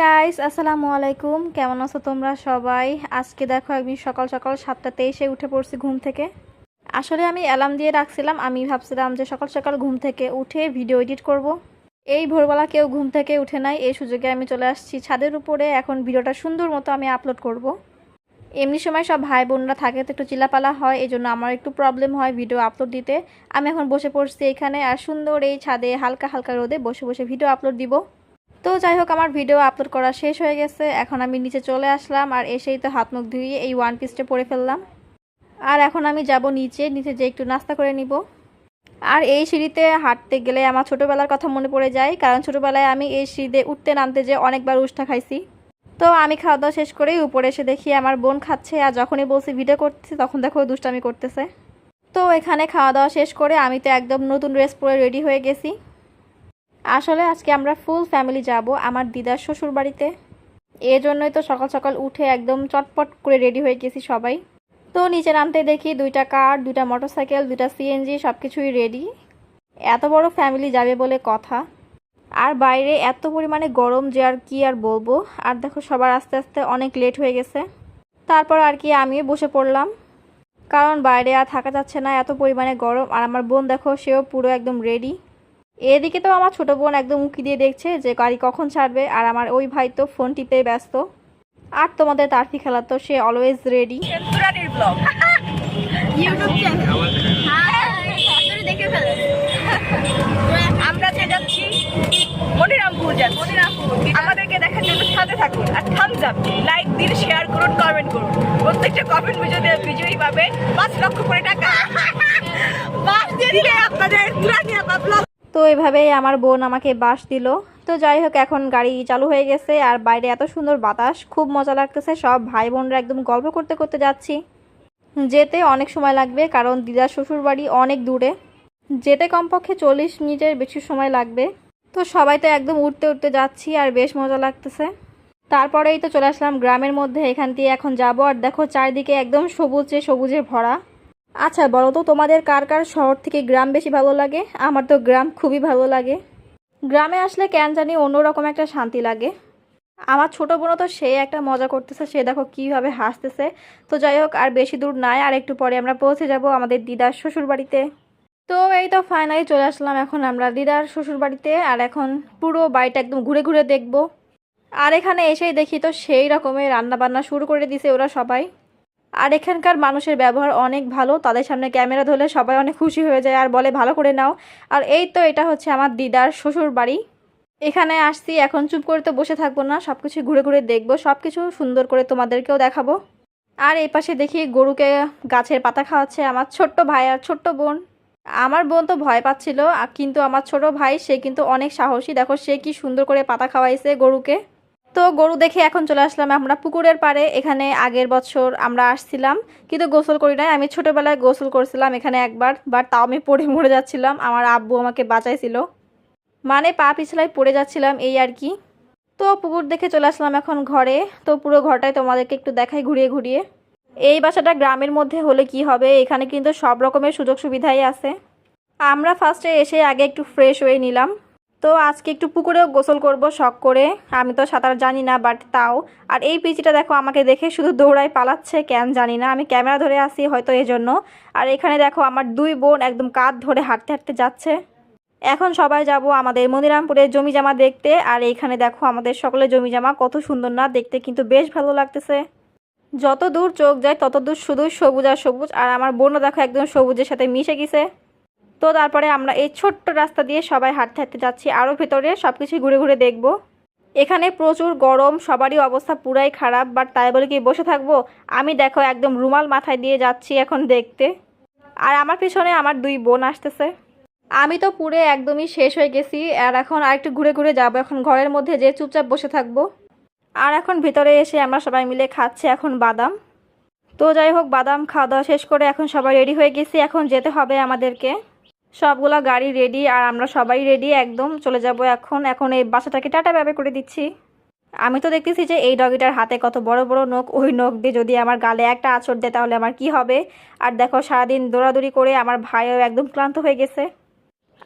Guys আসসালামু আলাইকুম। কেমন আছো তোমরা সবাই? আজকে দেখো আমি সকাল সকাল সাতটা তেইশে উঠে পড়ছি ঘুম থেকে। আসলে আমি অ্যালার্ম দিয়ে রাখছিলাম, আমি ভাবছিলাম যে সকাল সকাল ঘুম থেকে উঠে ভিডিও এডিট করব। এই ভোরবেলা কেউ ঘুম থেকে উঠে নাই, এই সুযোগে আমি চলে আসছি ছাদের উপরে। এখন ভিডিওটা সুন্দর মতো আমি আপলোড করব। এমনি সময় সব ভাই বোনরা থাকে তো একটু চিলাপালা হয়, এই জন্য আমার একটু প্রবলেম হয় ভিডিও আপলোড দিতে। আমি এখন বসে পড়ছি এখানে, আর সুন্দর এই ছাদে হালকা হালকা রোদে বসে বসে ভিডিও আপলোড দিব। তো যাই হোক, আমার ভিডিও আপলোড করা শেষ হয়ে গেছে। এখন আমি নিচে চলে আসলাম আর এসেই তো হাত মুখ ধুয়ে এই ওয়ান পিসটা পরে ফেললাম। আর এখন আমি যাব নিচে নিচে যে একটু নাস্তা করে নিব। আর এই সিঁড়িতে হাঁটতে গেলে আমার ছোটোবেলার কথা মনে পড়ে যায়, কারণ ছোটোবেলায় আমি এই সিঁড়িতে উঠতে নামতে যে অনেকবার উষ্ঠা খাইছি। তো আমি খাওয়া দাওয়া শেষ করেই উপরে এসে দেখি আমার বোন খাচ্ছে, আর যখনই বলছি ভিডিও করতেছি, তখন দেখো দুষ্টামি করতেছে। তো এখানে খাওয়া দাওয়া শেষ করে আমি তো একদম নতুন ড্রেস পরে রেডি হয়ে গেছি। আসলে আজকে আমরা ফুল ফ্যামিলি যাব আমার দিদার শ্বশুর বাড়িতে এই জন্যই তো সকাল সকাল উঠে একদম চটপট করে রেডি হয়ে গেছি সবাই। তো নিচে নামতে দেখি দুইটা কার দুইটা মোটরসাইকেল দুইটা সিএনজি সব কিছুই রেডি এত বড় ফ্যামিলি যাবে বলে কথা। আর বাইরে এত পরিমাণে গরম যে আর কি আর বলব। আর দেখো সবার আস্তে আস্তে অনেক লেট হয়ে গেছে। তারপর আর কি আমিও বসে পড়লাম। কারণ বাইরে আর থাকা যাচ্ছে না, এত পরিমাণে গরম। আর আমার বোন দেখো, সেও পুরো একদম রেডি এদিকে তো আমার ছোট বোন একদম উঁকি দিয়ে দেখছে যে গাড়ি কখন ছাড়বে আর আমার ওই ভাই তো ফোন টিপে ব্যস্ত। আর তোমাদের তারফি খেলা তো সে অলওয়েজ রেডি পুরানির ব্লগ ইউটিউব চ্যানেল সরাসরি দেখে আমরা যে যাচ্ছি মনিরামপুর যাচ্ছি। মনিরামপুর। আমাদেরকে দেখার জন্য সাথে থাকুন আর থামস আপ লাইক দিন শেয়ার করুন কমেন্ট করুন। প্রত্যেকটা কমেন্ট বিজয়ী বিজয়ী পাবে পাঁচ লক্ষ করে টাকা। বাস দিয়ে দিলে আপনাদের এভাবেই আমার বোন আমাকে বাস দিল। তো যাই হোক, এখন গাড়ি চালু হয়ে গেছে আর বাইরে এত সুন্দর বাতাস, খুব মজা লাগতেছে। সব ভাই বোনরা একদম গল্প করতে করতে যাচ্ছি। যেতে অনেক সময় লাগবে কারণ দিদার শ্বশুর বাড়ি অনেক দূরে। যেতে কমপক্ষে চল্লিশ মিনিটের বেশি সময় লাগবে। তো সবাই তো একদম উঠতে উঠতে যাচ্ছি আর বেশ মজা লাগতেছে। তারপরেই তো চলে আসলাম গ্রামের মধ্যে, এখান দিয়ে এখন যাব। আর দেখো চারিদিকে একদম সবুজে সবুজে ভরা। আচ্ছা বলো তো তোমাদের কার কার শহর থেকে গ্রাম বেশি ভালো লাগে? আমার তো গ্রাম খুবই ভালো লাগে। গ্রামে আসলে কেন জানি অন্যরকম একটা শান্তি লাগে। আমার ছোটো বোনও তো সে একটা মজা করতেছে, সে দেখো কীভাবে হাসতেছে। তো যাই হোক, আর বেশি দূর নাই, আর একটু পরে আমরা পৌঁছে যাব আমাদের দিদার শ্বশুর বাড়িতে তো এই তো ফাইনালি চলে আসলাম এখন আমরা দিদার শ্বশুর বাড়িতে আর এখন পুরো বাড়িটা একদম ঘুরে ঘুরে দেখব। আর এখানে এসেই দেখি তো সেই রকমের রান্না বান্না শুরু করে দিছে ওরা সবাই। আর এখানকার মানুষের ব্যবহার অনেক ভালো, তাদের সামনে ক্যামেরা ধরলে সবাই অনেক খুশি হয়ে যায় আর বলে, ভালো করে নাও। আর এই তো এটা হচ্ছে আমার দিদার শ্বশুর বাড়ি এখানে আসছি, এখন চুপ করে তো বসে থাকব না সব কিছু ঘুরে ঘুরে দেখব সব কিছু সুন্দর করে তোমাদেরকেও দেখাবো। আর এই পাশে দেখি গরুকে গাছের পাতা খাওয়াচ্ছে আমার ছোট্ট ভাই আর ছোট্ট বোন। আমার বোন তো ভয় পাচ্ছিল কিন্তু আমার ছোট ভাই, সে কিন্তু অনেক সাহসী। দেখো, সে কি সুন্দর করে পাতা খাওয়াইছে গরুকে। তো গরু দেখে এখন চলে আসলাম আমরা পুকুরের পাড়ে। এখানে আগের বছর আমরা আসছিলাম, কিন্তু গোসল করি নাই। আমি ছোটোবেলায় গোসল করছিলাম এখানে একবার বাট তাও আমি পড়ে মরে যাচ্ছিলাম। আমার আব্বু আমাকে বাঁচাইছিল। মানে পা পিছলাই পড়ে যাচ্ছিলাম এই আর কি। তো পুকুর দেখে চলে আসলাম এখন ঘরে। তো পুরো ঘরটাই তোমাদেরকে একটু দেখাই ঘুরিয়ে ঘুরিয়ে। এই বাসাটা গ্রামের মধ্যে হলে কি হবে? এখানে কিন্তু সব রকমের সুযোগ সুবিধাই আছে। আমরা ফার্স্টে এসে আগে একটু ফ্রেশ হয়ে নিলাম। তো আজকে একটু পুকুরেও গোসল করব, শখ করে। আমি তো সাঁতার জানি না বাট তাও। আর এই পিচিটা দেখো, আমাকে দেখে শুধু দৌড়াই পালাচ্ছে, কেন জানি না। আমি ক্যামেরা ধরে আসি হয়তো এই জন্য আর এখানে দেখো, আমার দুই বোন একদম কাঁধ ধরে হাঁটতে হাঁটতে যাচ্ছে। এখন সবাই যাব আমাদের মনিরামপুরের জমি জামা দেখতে। আর এইখানে দেখো, আমাদের সকলে জমি জামা কত সুন্দর না, দেখতে কিন্তু বেশ ভালো লাগতেছে। যত দূর চোখ যায় তত দূর শুধু সবুজ আর সবুজ। আর আমার বোনও দেখো, একদম সবুজের সাথে মিশে গেছে। তো তারপরে আমরা এই ছোট্ট রাস্তা দিয়ে সবাই হাঁটতে হাঁটতে যাচ্ছি। আরও ভেতরে সব কিছুই ঘুরে ঘুরে দেখব। এখানে প্রচুর গরম, সবারই অবস্থা পুরাই খারাপ বাট তাই বলে কি বসে থাকব? আমি দেখো একদম রুমাল মাথায় দিয়ে যাচ্ছি এখন দেখতে। আর আমার পিছনে আমার দুই বোন আসতেছে। আমি তো পুরে একদমই শেষ হয়ে গেছি, আর এখন আরেকটু ঘুরে ঘুরে যাব। এখন ঘরের মধ্যে যে চুপচাপ বসে থাকব। আর এখন ভিতরে এসে আমরা সবাই মিলে খাচ্ছি এখন বাদাম। তো যাই হোক, বাদাম খাওয়া দাওয়া শেষ করে এখন সবাই রেডি হয়ে গেছি। এখন যেতে হবে আমাদেরকে। সবগুলা গাড়ি রেডি আর আমরা সবাই রেডি একদম চলে যাব এখন। এখন এই বাসাটাকে টাটা ব্যাবে করে দিচ্ছি। আমি তো দেখতেছি যে এই ডগিটার হাতে কত বড় বড় নখ, ওই নখ দিয়ে যদি আমার গালে একটা আঁচড় দেয় তাহলে আমার কি হবে? আর দেখো সারাদিন দৌড়াদৌড়ি করে আমার ভাইও একদম ক্লান্ত হয়ে গেছে।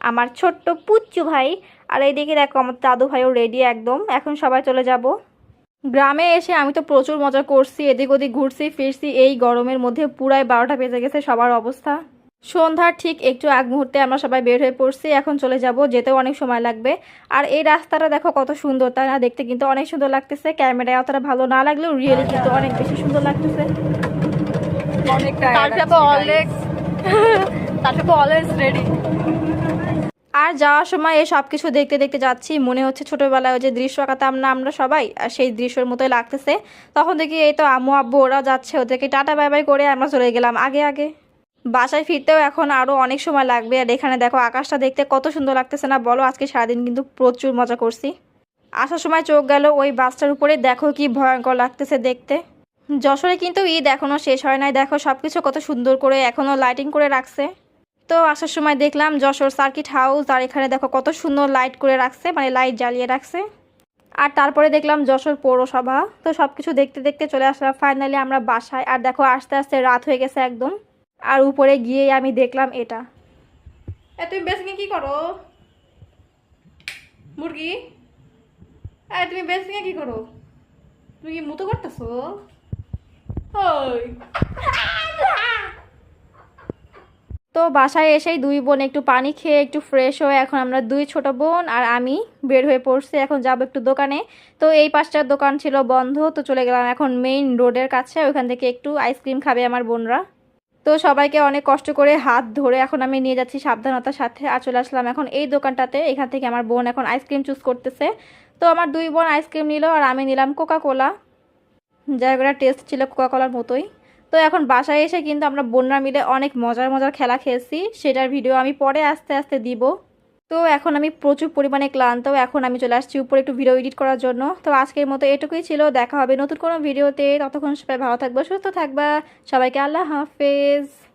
আমার ছোট্ট পুচ্চু ভাই, আর এইদিকে দেখো আমার দাদু ভাইও রেডি একদম। এখন সবাই চলে যাব। গ্রামে এসে আমি তো প্রচুর মজা করছি, এদিক ওদিক ঘুরছি, ফিরছি, এই গরমের মধ্যে পুরাই বারোটা বেজে গেছে, সবার অবস্থা। সন্ধ্যার ঠিক একটু আগ মুহূর্তে আমরা সবাই বের হয়ে পড়ছি এখন চলে যাব যেতেও অনেক সময় লাগবে। আর এই রাস্তাটা দেখো কত সুন্দর তাই না দেখতে কিন্তু অনেক সুন্দর লাগতেছে। ক্যামেরায় অতটা ভালো না লাগলেও রিয়েলি কিন্তু অনেক বেশি সুন্দর লাগতেছে। রেডি আর যাওয়ার সময় এই সব কিছু দেখতে দেখতে যাচ্ছি মনে হচ্ছে ছোটবেলায় ওই যে দৃশ্য কাতাম না আমরা সবাই আর সেই দৃশ্যের মতোই লাগতেছে। তখন দেখি এই তো আম্মু আব্বু ওরা যাচ্ছে ওদেরকে টাটা বাই বাই করে আমরা চলে গেলাম আগে আগে। বাসায় ফিরতেও এখন আরও অনেক সময় লাগবে। আর এখানে দেখো আকাশটা দেখতে কত সুন্দর লাগতেছে না? বলো, আজকে সারাদিন কিন্তু প্রচুর মজা করছি। আসার সময় চোখ গেল ওই বাসটার উপরে। দেখো কি ভয়ঙ্কর লাগতেছে দেখতে। যশোরে কিন্তু ঈদ এখনও শেষ হয় নাই। দেখো সব কিছু কত সুন্দর করে এখনও লাইটিং করে রাখছে। তো আসার সময় দেখলাম যশোর সার্কিট হাউস আর এখানে দেখো কত সুন্দর লাইট করে রাখছে মানে লাইট জ্বালিয়ে রাখছে। আর তারপরে দেখলাম যশোর পৌরসভা। তো সব কিছু দেখতে দেখতে চলে আসলাম। ফাইনালি আমরা বাসায়। আর দেখো আস্তে আস্তে রাত হয়ে গেছে একদম। আর উপরে গিয়েই আমি দেখলাম এটা। তুমি বেসিংয়ে কি করো? মুরগি? তুমি বেসিংয়ে কি করো? তুমি কি মুতো করতেছো? তো বাসায় এসেই দুই বোন একটু পানি খেয়ে একটু ফ্রেশ হয়ে এখন আমরা দুই ছোট বোন আর আমি বের হয়ে পড়ছি এখন যাব একটু দোকানে। তো এই পাঁচটার দোকান ছিল বন্ধ তো চলে গেলাম এখন মেইন রোডের কাছে ওইখান থেকে একটু আইসক্রিম খাবে আমার বোনরা। তো সবাইকে অনেক কষ্ট করে হাত ধরে এখন আমি নিয়ে যাচ্ছি সাবধানতার সাথে। আর চলে আসলাম এখন এই দোকানটাতে। এখান থেকে আমার বোন এখন আইসক্রিম চুজ করতেছে। তো আমার দুই বোন আইসক্রিম নিল আর আমি নিলাম কোকা কোলা জায়গাটা টেস্ট ছিল কোকা কোলার মতোই। তো এখন বাসায় এসে কিন্তু আমরা বোনরা মিলে অনেক মজার মজার খেলা খেলছি। সেটার ভিডিও আমি পরে আস্তে আস্তে দিব। তো এখন আমি প্রচুর পরিমাণে ক্লান্ত। এখন আমি চলে আসছি উপরে একটু ভিডিও এডিট করার জন্য। তো আজকের মতো এটুকুই ছিল। দেখা হবে নতুন কোনো ভিডিওতে ততক্ষণ সবাই ভালো থাকবে, সুস্থ থাকবা। সবাইকে আল্লাহ হাফেজ।